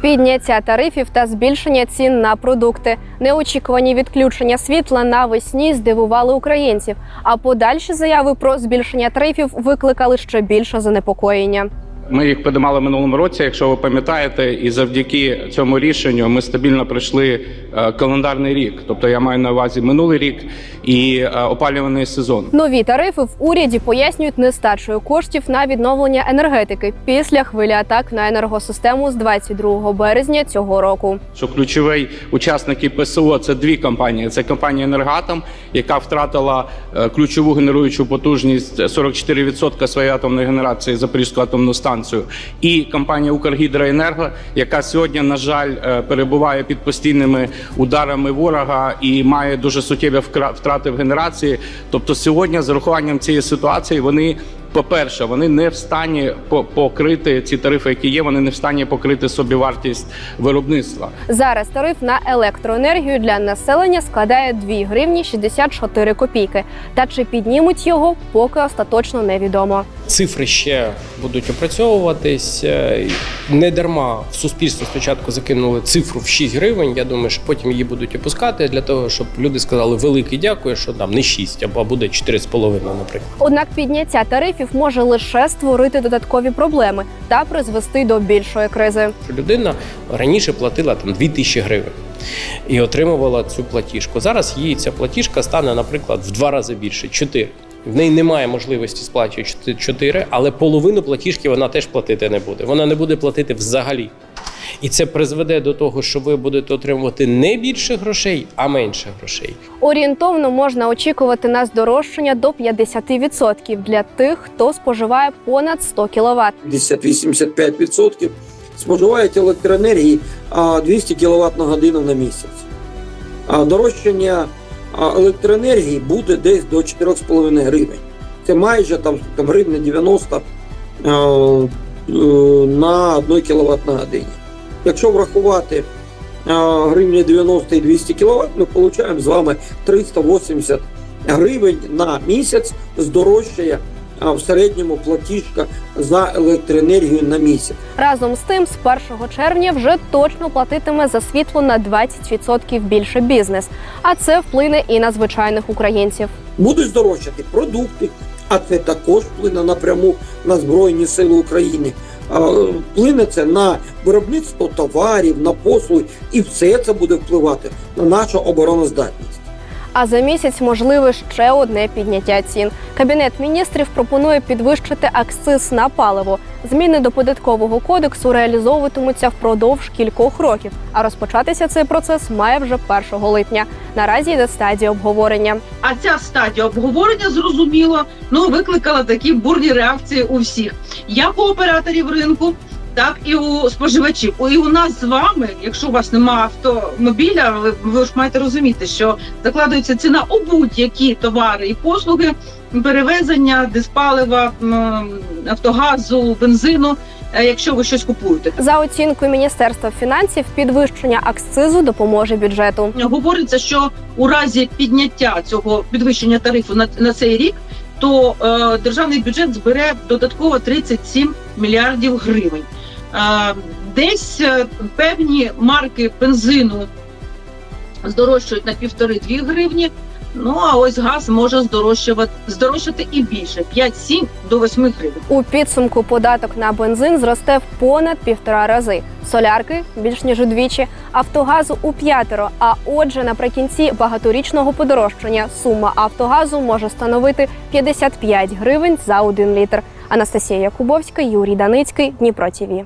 Підняття тарифів та збільшення цін на продукти. Неочікувані відключення світла навесні здивували українців. А подальші заяви про збільшення тарифів викликали ще більше занепокоєння. Ми їх подимали минулому році, якщо ви пам'ятаєте, і завдяки цьому рішенню ми стабільно пройшли е, календарний рік. Тобто я маю на увазі минулий рік і е, опалюваний сезон. Нові тарифи в уряді пояснюють нестачею коштів на відновлення енергетики після хвилі атак на енергосистему з 22 березня цього року. Що ключовий учасники ПСО це дві компанії. Це компанія Енергатом, яка втратила е, ключову генеруючу потужність 44% своєї атомної генерації Запорізьку атомну станцію, і компанія Укргідроенерго, яка сьогодні, на жаль, е, перебуває під постійними ударами ворога і має дуже суттєві втрати в генерації. Тобто, сьогодні, з урахуванням цієї ситуації, вони. По-перше, вони не в стані покрити ці тарифи, які є. Вони не в стані покрити собівартість виробництва. Зараз тариф на електроенергію для населення складає 2 гривні 64 копійки. Та чи піднімуть його, поки остаточно невідомо. Цифри ще будуть опрацьовуватись. Е, Не дарма в суспільство спочатку закинули цифру в 6 гривень. Я думаю, що потім її будуть опускати для того, щоб люди сказали велике дякую, що там не 6, або буде 4,5, наприклад. Однак підняття тарифів може лише створити додаткові проблеми та призвести до більшої кризи. Людина раніше платила там 2 тисячі гривень і отримувала цю платіжку. Зараз її ця платіжка стане, наприклад, в два рази більше 4. В неї немає можливості сплачувати 4, але половину платіжки вона теж платити не буде. Вона не буде платити взагалі. І це призведе до того, що ви будете отримувати не більше грошей, а менше грошей. Орієнтовно можна очікувати на здорожчання до 50% для тих, хто споживає понад 100 кВт. 80-85% споживають електроенергії 200 кВт на годину на місяць. А дорожчання електроенергії буде десь до 4,5 гривень. Це майже там, там гривня 90 е, на 1 кВт на годині. Якщо врахувати а, гривня 90 і 200 кВт, ми отримуємо з вами 380 гривень на місяць здорожчає в середньому платіжка за електроенергію на місяць. Разом з тим, з 1 червня вже точно платитиме за світло на 20% більше бізнес. А це вплине і на звичайних українців. Будуть здорожчати продукти, а це також вплине напряму на Збройні Сили України. Вплине це на виробництво товарів, на послуги, і все це буде впливати на нашу обороноздатність. А за місяць можливе ще одне підняття цін. Кабінет міністрів пропонує підвищити акциз на паливо. Зміни до податкового кодексу реалізовуватимуться впродовж кількох років. А розпочатися цей процес має вже 1 липня. Наразі йде стадія обговорення. А ця стадія обговорення зрозуміло ну викликала такі бурні реакції у всіх, як у операторів ринку, так і у споживачів. І у нас з вами, якщо у вас немає автомобіля, ви, ви ж маєте розуміти, що закладується ціна у будь-які товари і послуги, перевезення, диспалива, автогазу, бензину. е, Якщо ви щось купуєте, За оцінкою Міністерства фінансів, підвищення акцизу допоможе бюджету. говориться, що у разі підняття цього підвищення тарифу на, на цей рік, то е, державний бюджет збере додатково 37 мільярдів гривень. Десь е, певні марки бензину здорожчують на півтори-дві гривні. Ну а ось газ може здорожчувати здорожчати і більше 5-7 до 8 гривень. У підсумку податок на бензин зросте в понад півтора рази. Солярки більш ніж удвічі, автогазу у п'ятеро. А отже, наприкінці багаторічного подорожчання сума автогазу може становити 55 гривень за один літр. Анастасія Якубовська, Юрій Даницький, Дніпро ТІВІ.